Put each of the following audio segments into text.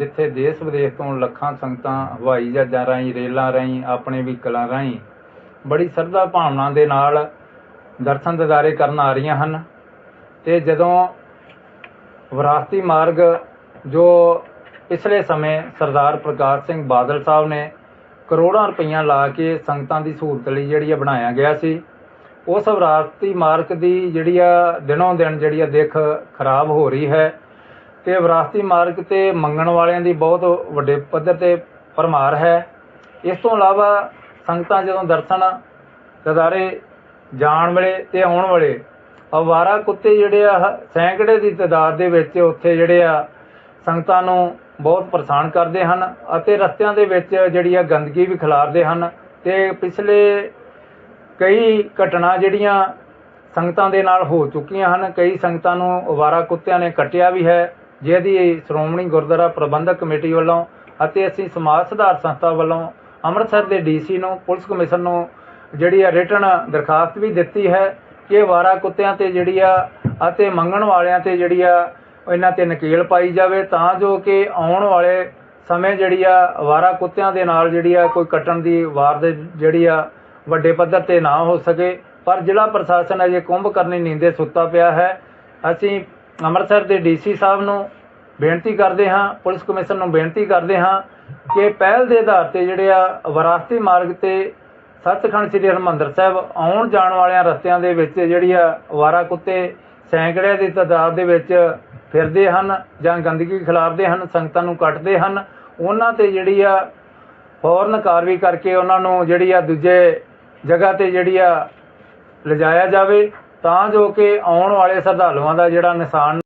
ਜਿੱਥੇ ਦੇਸ਼ ਵਿਦੇਸ਼ ਤੋਂ ਲੱਖਾਂ ਸੰਗਤਾਂ, ਹਵਾਈ ਜਹਾਜ਼ਾਂ ਰਾਹੀਂ, ਰੇਲਾਂ ਰਾਹੀਂ, ਆਪਣੇ ਵਹੀਕਲਾਂ ਰਾਹੀਂ ਬੜੀ ਸਰਧਾ ਭਾਵਨਾ ਦੇ ਨਾਲ ਦਰਸ਼ਨ ਦਿਦਾਰੇ ਕਰਨ ਆ ਰਹੀਆਂ ਹਨ। ਤੇ ਜਦੋਂ ਵਿਰਾਸਤੀ ਮਾਰਗ ਜੋ ਪਿਛਲੇ ਸਮੇਂ ਸਰਦਾਰ ਪ੍ਰਕਾਸ਼ ਸਿੰਘ ਬਾਦਲ ਸਾਹਿਬ ਨੇ ਕਰੋੜਾਂ ਰੁਪਈਆ ਲਾ ਕੇ ਸੰਗਤਾਂ ਦੀ ਸਹੂਲਤ ਲਈ ਜਿਹੜੀ ਆ ਬਣਾਇਆ ਗਿਆ ਸੀ, ਉਸ ਵਿਰਾਸਤੀ ਮਾਰਗ ਦੀ ਜਿਹੜੀ ਆ ਦਿਨੋਂ ਦਿਨ ਜਿਹੜੀ ਆ ਦਿੱਖ ਖਰਾਬ ਹੋ ਰਹੀ ਹੈ। ਅਤੇ ਵਿਰਾਸਤੀ ਮਾਰਗ ਤੇ ਮੰਗਣ ਵਾਲਿਆਂ ਦੀ ਬਹੁਤ ਵੱਡੇ ਪੱਧਰ ਤੇ ਭਰਮਾਰ ਹੈ। ਇਸ ਤੋਂ ਇਲਾਵਾ ਸੰਗਤਾਂ ਜਦੋਂ ਦਰਸ਼ਨ ਦਿਦਾਰੇ ਜਾਣ ਵੇਲੇ ਅਤੇ ਆਉਣ ਵੇਲੇ ਅਵਾਰਾ ਕੁੱਤੇ ਜਿਹੜੇ ਆ, ਸੈਂਕੜੇ ਦੀ ਤਾਦਾਦ ਦੇ ਵਿੱਚ ਉੱਥੇ ਜਿਹੜੇ ਆ, ਸੰਗਤਾਂ ਨੂੰ ਬਹੁਤ ਪਰੇਸ਼ਾਨ ਕਰਦੇ ਹਨ ਅਤੇ ਰਸਤਿਆਂ ਦੇ ਵਿੱਚ ਜਿਹੜੀ ਆ ਗੰਦਗੀ ਵੀ ਖਿਲਾਰਦੇ ਹਨ ਅਤੇ ਪਿਛਲੇ ਕਈ ਘਟਨਾ ਜਿਹੜੀਆਂ ਸੰਗਤਾਂ ਦੇ ਨਾਲ ਹੋ ਚੁੱਕੀਆਂ ਹਨ, ਕਈ ਸੰਗਤਾਂ ਨੂੰ ਅਵਾਰਾ ਕੁੱਤਿਆਂ ਨੇ ਕੱਟਿਆ ਵੀ ਹੈ। ਜਿਹਦੀ ਸ਼੍ਰੋਮਣੀ ਗੁਰਦੁਆਰਾ ਪ੍ਰਬੰਧਕ ਕਮੇਟੀ ਵੱਲੋਂ ਅਤੇ ਅਸੀਂ ਸਮਾਜ ਸੁਧਾਰ ਸੰਸਥਾ ਵੱਲੋਂ ਅੰਮ੍ਰਿਤਸਰ ਦੇ ਡੀਸੀ ਨੂੰ, ਪੁਲਿਸ ਕਮਿਸ਼ਨ ਨੂੰ ਜਿਹੜੀ ਆ ਰਿਟਨ ਦਰਖਾਸਤ ਵੀ ਦਿੱਤੀ ਹੈ ਕਿ ਵਾਰਾ ਕੁੱਤਿਆਂ ਤੇ ਜਿਹੜੀ ਆ ਅਤੇ ਮੰਗਣ ਵਾਲਿਆਂ ਤੇ ਜਿਹੜੀ ਆ ਇਹਨਾਂ ਤੇ ਨਕੇਲ ਪਾਈ ਜਾਵੇ ਤਾਂ ਜੋ ਕਿ ਆਉਣ ਵਾਲੇ ਸਮੇਂ ਜਿਹੜੀ ਆ ਵਾਰਾ ਕੁੱਤਿਆਂ ਦੇ ਨਾਲ ਜਿਹੜੀ ਆ ਕੋਈ ਕੱਟਣ ਦੀ ਵਾਰ ਜਿਹੜੀ ਆ ਵੱਡੇ ਪੱਧਰ ਤੇ ਨਾ ਹੋ ਸਕੇ। ਪਰ ਜ਼ਿਲ੍ਹਾ ਪ੍ਰਸ਼ਾਸਨ ਅਜੇ ਕੁੰਭ ਕਰਨੀ ਨੀਂਦੇ ਸੁੱਤਾ ਪਿਆ ਹੈ। ਅਸੀਂ ਅੰਮ੍ਰਿਤਸਰ ਦੇ ਡੀਸੀ ਸਾਹਿਬ ਨੂੰ ਬੇਨਤੀ ਕਰਦੇ ਹਾਂ, ਪੁਲਿਸ ਕਮਿਸ਼ਨ ਨੂੰ ਬੇਨਤੀ ਕਰਦੇ ਹਾਂ ਕਿ ਪਹਿਲ ਦੇ ਆਧਾਰ ਤੇ ਜਿਹੜੇ ਆ ਵਿਰਾਸਤੀ ਮਾਰਗ ਤੇ ਸੱਚਖੰਡ ਸ੍ਰੀ ਹਰਿਮੰਦਰ ਸਾਹਿਬ ਆਉਣ ਜਾਣ ਵਾਲਿਆਂ ਰਸਤਿਆਂ ਦੇ ਵਿੱਚ ਜਿਹੜੀ ਆ ਵਾਰਾ ਕੁੱਤੇ ਸੈਂਕੜਿਆਂ ਦੀ ਤਾਦਾਦ ਦੇ ਵਿੱਚ ਫਿਰਦੇ ਹਨ ਜਾਂ ਗੰਦਗੀ ਖਿਲਾਰਦੇ ਹਨ, ਸੰਗਤਾਂ ਨੂੰ ਕੱਟਦੇ ਹਨ, ਉਹਨਾਂ ਤੇ ਜਿਹੜੀ ਆ ਫੌਰਨ ਕਾਰਵਾਈ ਕਰਕੇ ਉਹਨਾਂ ਨੂੰ ਜਿਹੜੀ ਆ ਦੂਜੇ ਜਗ੍ਹਾ ਤੇ ਜਿਹੜੀ ਆ ਲਿਜਾਇਆ ਜਾਵੇ। ਤਾਂ ਜੋ ਕਿ ਆਉਣ ਵਾਲੇ ਸ਼ਰਧਾਲੂਆਂ ਦਾ ਜਿਹੜਾ ਨਿਸ਼ਾਨ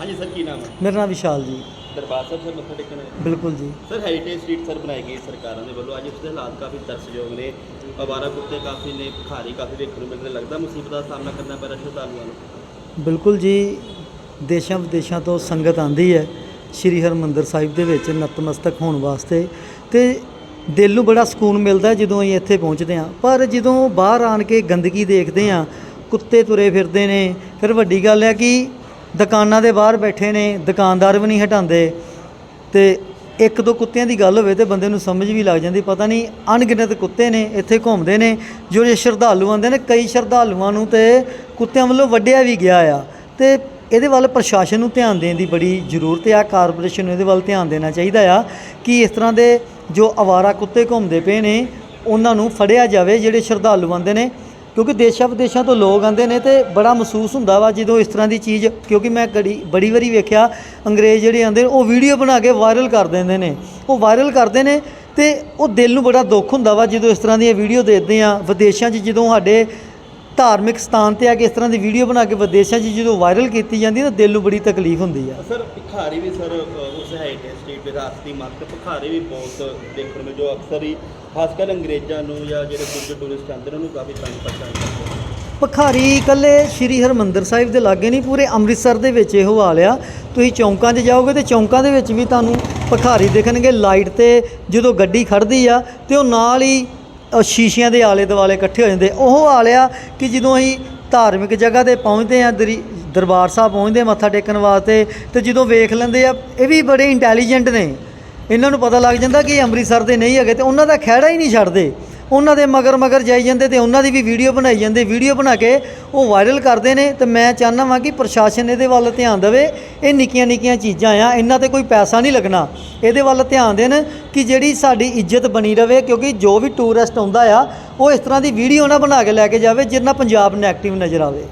ਹਾਂਜੀ ਸਰ ਕੀ ਨਾਮ ਹੈ? ਮੇਰਾ ਨਾਮ ਵਿਸ਼ਾਲ ਜੀ। ਦਰਬਾਰ ਸਾਹਿਬ ਸਰ ਮੱਥਾ ਟੇਕਣ ਆਏ? ਬਿਲਕੁਲ ਜੀ। ਸਰ ਹੈਰੀਟੇਜ ਸਟਰੀਟ ਸਰ ਬਣਾਈ ਗਈ ਸਰਕਾਰਾਂ ਦੇ ਵੱਲੋਂ। ਅੱਜ ਉਸ ਦੇ ਹਾਲਾਤ ਕਾਫੀ ਤਰਸਯੋਗ ਨੇ। ਅਵਾਰਾ ਕੁੱਤੇ ਕਾਫੀ ਨੇ ਭਿਖਾਰੀ ਕਾਫੀ ਵੇਖਣ ਨੂੰ ਮਿਲਦੇ ਲੱਗਦਾ ਮੁਸੀਬਤ ਦਾ ਸਾਹਮਣਾ ਕਰਨਾ ਪੈ ਰਿਹਾ ਸ਼ਰਧਾਲੂਆਂ ਨੂੰ। ਬਿਲਕੁਲ ਜੀ ਦੇਸ਼ਾਂ ਵਿਦੇਸ਼ਾਂ ਤੋਂ ਸੰਗਤ ਆਂਦੀ ਹੈ ਸ਼੍ਰੀ ਹਰਮੰਦਰ ਸਾਹਿਬ ਦੇ ਵਿੱਚ ਨਤਮਸਤਕ ਹੋਣ ਵਾਸਤੇ। ਤੇ ਦਿਲ ਨੂੰ ਬੜਾ ਸਕੂਨ ਮਿਲਦਾ ਜਦੋਂ ਅਸੀਂ ਇੱਥੇ ਪਹੁੰਚਦੇ ਹਾਂ। ਪਰ ਜਦੋਂ ਬਾਹਰ ਆਣ ਕੇ ਗੰਦਗੀ ਦੇਖਦੇ ਹਾਂ ਕੁੱਤੇ ਤੁਰੇ ਫਿਰਦੇ ਨੇ। ਫਿਰ ਵੱਡੀ ਗੱਲ ਹੈ ਕਿ ਦੁਕਾਨਾਂ ਦੇ ਬਾਹਰ ਬੈਠੇ ਨੇ, ਦੁਕਾਨਦਾਰ ਵੀ ਨਹੀਂ ਹਟਾਉਂਦੇ। ਤੇ ਇੱਕ ਦੋ ਕੁੱਤਿਆਂ ਦੀ ਗੱਲ ਹੋਵੇ ਤੇ ਬੰਦੇ ਨੂੰ ਸਮਝ ਵੀ ਲੱਗ ਜਾਂਦੀ, ਪਤਾ ਨਹੀਂ ਅਣਗਿਣਤ ਕੁੱਤੇ ਨੇ, ਇੱਥੇ ਘੁੰਮਦੇ ਨੇ। ਜੋ ਇਹ ਸ਼ਰਧਾਲੂ ਆਉਂਦੇ ਨੇ, ਕਈ ਸ਼ਰਧਾਲੂਆਂ ਨੂੰ ਤੇ ਕੁੱਤਿਆਂ ਵੱਲੋਂ ਵੱਢਿਆ ਵੀ ਗਿਆ ਆ। ਤੇ ਇਹਦੇ ਵੱਲ ਪ੍ਰਸ਼ਾਸਨ ਨੂੰ ਧਿਆਨ ਦੇਣ ਦੀ ਬੜੀ ਜ਼ਰੂਰਤ ਆ, ਕਾਰਪੋਰੇਸ਼ਨ ਨੂੰ ਇਹਦੇ ਵੱਲ ਧਿਆਨ ਦੇਣਾ ਚਾਹੀਦਾ ਆ ਕਿ ਇਸ ਤਰ੍ਹਾਂ ਦੇ ਜੋ ਅਵਾਰਾ ਕੁੱਤੇ ਘੁੰਮਦੇ ਪਏ ਨੇ, ਉਹਨਾਂ ਨੂੰ ਫੜਿਆ ਜਾਵੇ, ਜਿਹੜੇ ਸ਼ਰਧਾਲੂ ਆਉਂਦੇ ਨੇ। ਕਿਉਂਕਿ ਦੇਸ਼ਾਂ ਵਿਦੇਸ਼ਾਂ ਤੋਂ ਲੋਕ ਆਉਂਦੇ ਨੇ ਤੇ ਬੜਾ ਮਹਿਸੂਸ ਹੁੰਦਾ ਵਾ ਜਦੋਂ ਇਸ ਤਰ੍ਹਾਂ ਦੀ ਚੀਜ਼, ਕਿਉਂਕਿ ਮੈਂ ਕੜੀ, ਬੜੀ ਵਾਰੀ ਵੇਖਿਆ, ਅੰਗਰੇਜ਼ ਜਿਹੜੇ ਆਉਂਦੇ ਨੇ, ਉਹ ਵੀਡੀਓ ਬਣਾ ਕੇ ਵਾਇਰਲ ਕਰ ਦਿੰਦੇ ਨੇ। ਉਹ ਵਾਇਰਲ ਕਰਦੇ ਨੇ ਤੇ ਉਹ ਦਿਲ ਨੂੰ ਬੜਾ ਦੁੱਖ ਹੁੰਦਾ ਵਾ ਜਦੋਂ ਇਸ ਤਰ੍ਹਾਂ ਦੀਆਂ ਵੀਡੀਓ ਦੇਖਦੇ ਆ ਵਿਦੇਸ਼ਾਂ 'ਚ ਜਦੋਂ ਸਾਡੇ ਧਾਰਮਿਕ ਸਥਾਨ ਤੇ ਆ ਕੇ ਇਸ ਤਰ੍ਹਾਂ ਦੀ ਵੀਡੀਓ ਬਣਾ ਕੇ ਵਿਦੇਸ਼ਾਂ 'ਚ ਜਦੋਂ ਵਾਇਰਲ ਕੀਤੀ ਜਾਂਦੀ ਤਾਂ ਦਿਲ ਨੂੰ ਬੜੀ ਤਕਲੀਫ ਹੁੰਦੀ ਆ। ਸਰ ਭਿਖਾਰੀ ਵੀ ਸਰ ਉਸ ਹੈਰੀਟੇਜ ਸਟਰੀਟ ਦੇ ਰਾਸਤੀ ਮਾਰਕ ਭਿਖਾਰੀ ਵੀ ਬਹੁਤ ਦੇਖਣ ਨੂੰ ਜੋ ਅਕਸਰ ਹੀ ਖਾਸ ਕਰ ਅੰਗਰੇਜ਼ਾਂ ਨੂੰ ਜਾਂ ਜਿਹੜੇ ਦੂਜੇ ਟੂਰਿਸਟ ਆਉਂਦੇ ਨੇ ਉਹਨੂੰ ਕਾਫੀ ਤੰਗ ਪਰੇਸ਼ਾਨ ਕਰਦੇ ਨੇ। ਭਖਾਰੀ ਇਕੱਲੇ ਸ਼੍ਰੀ ਹਰਮੰਦਰ ਸਾਹਿਬ ਦੇ ਲਾਗੇ ਨਹੀਂ ਪੂਰੇ ਅੰਮ੍ਰਿਤਸਰ ਦੇ ਵਿੱਚ ਇਹੋ ਹਾਲ ਆ। ਤੁਸੀਂ ਚੌਂਕਾਂ 'ਚ ਜਾਓਗੇ ਤੇ ਚੌਂਕਾਂ ਦੇ ਵਿੱਚ ਵੀ ਤੁਹਾਨੂੰ ਭਖਾਰੀ ਦਿਖਣਗੇ ਲਾਈਟ ਤੇ ਜਦੋਂ ਗੱਡੀ ਖੜਦੀ ਆ ਤੇ ਉਹ ਨਾਲ ਹੀ ਸ਼ੀਸ਼ਿਆਂ ਦੇ ਆਲੇ ਦੁਆਲੇ ਇਕੱਠੇ ਹੋ ਜਾਂਦੇ। ਉਹ ਹਾਲ ਆ ਕਿ ਜਦੋਂ ਅਸੀਂ ਧਾਰਮਿਕ ਜਗ੍ਹਾ ਤੇ ਪਹੁੰਚਦੇ ਆ ਦਰੀ, ਦਰਬਾਰ ਸਾਹਿਬ ਪਹੁੰਚਦੇ ਮੱਥਾ ਟੇਕਣ ਵਾਸਤੇ, ਤੇ ਜਦੋਂ ਵੇਖ ਲੈਂਦੇ ਆ, ਇਹ ਵੀ ਬੜੇ ਇੰਟੈਲੀਜੈਂਟ ਨੇ। ਇਹਨਾਂ ਨੂੰ ਪਤਾ ਲੱਗ ਜਾਂਦਾ ਕਿ ਅੰਮ੍ਰਿਤਸਰ ਦੇ ਨਹੀਂ ਹੈਗੇ ਤੇ ਉਹਨਾਂ ਦਾ ਖਹਿੜਾ ਹੀ ਨਹੀਂ ਛੱਡਦੇ। ਉਹਨਾਂ ਦੇ ਮਗਰ ਮਗਰ ਜਾਈ ਜਾਂਦੇ ਤੇ ਉਹਨਾਂ ਦੀ ਵੀ ਵੀਡੀਓ ਬਣਾਈ ਜਾਂਦੇ। ਵੀਡੀਓ ਬਣਾ ਕੇ ਉਹ ਵਾਇਰਲ ਕਰਦੇ ਨੇ ਤੇ ਮੈਂ ਚਾਹੁੰਦਾ ਵਾਂ ਕਿ ਪ੍ਰਸ਼ਾਸਨ ਇਹਦੇ ਵੱਲ ਧਿਆਨ ਦੇਵੇ। ਇਹ ਨਿੱਕੀਆਂ ਨਿੱਕੀਆਂ ਚੀਜ਼ਾਂ ਆ, ਇਹਨਾਂ ਤੇ ਕੋਈ ਪੈਸਾ ਨਹੀਂ ਲੱਗਣਾ। ਇਹਦੇ ਵੱਲ ਧਿਆਨ ਦੇਣ ਕਿ ਜਿਹੜੀ ਸਾਡੀ ਇੱਜ਼ਤ ਬਣੀ ਰਵੇ, ਕਿਉਂਕਿ ਜੋ ਵੀ ਟੂਰਿਸਟ ਆਉਂਦਾ ਆ, ਉਹ ਇਸ ਤਰ੍ਹਾਂ ਦੀ ਵੀਡੀਓ ਨਾ ਬਣਾ ਕੇ ਲੈ ਕੇ ਜਾਵੇ ਜਿਹਦੇ ਪੰਜਾਬ ਨੈਗੇਟਿਵ ਨਜ਼ਰ ਆਵੇ।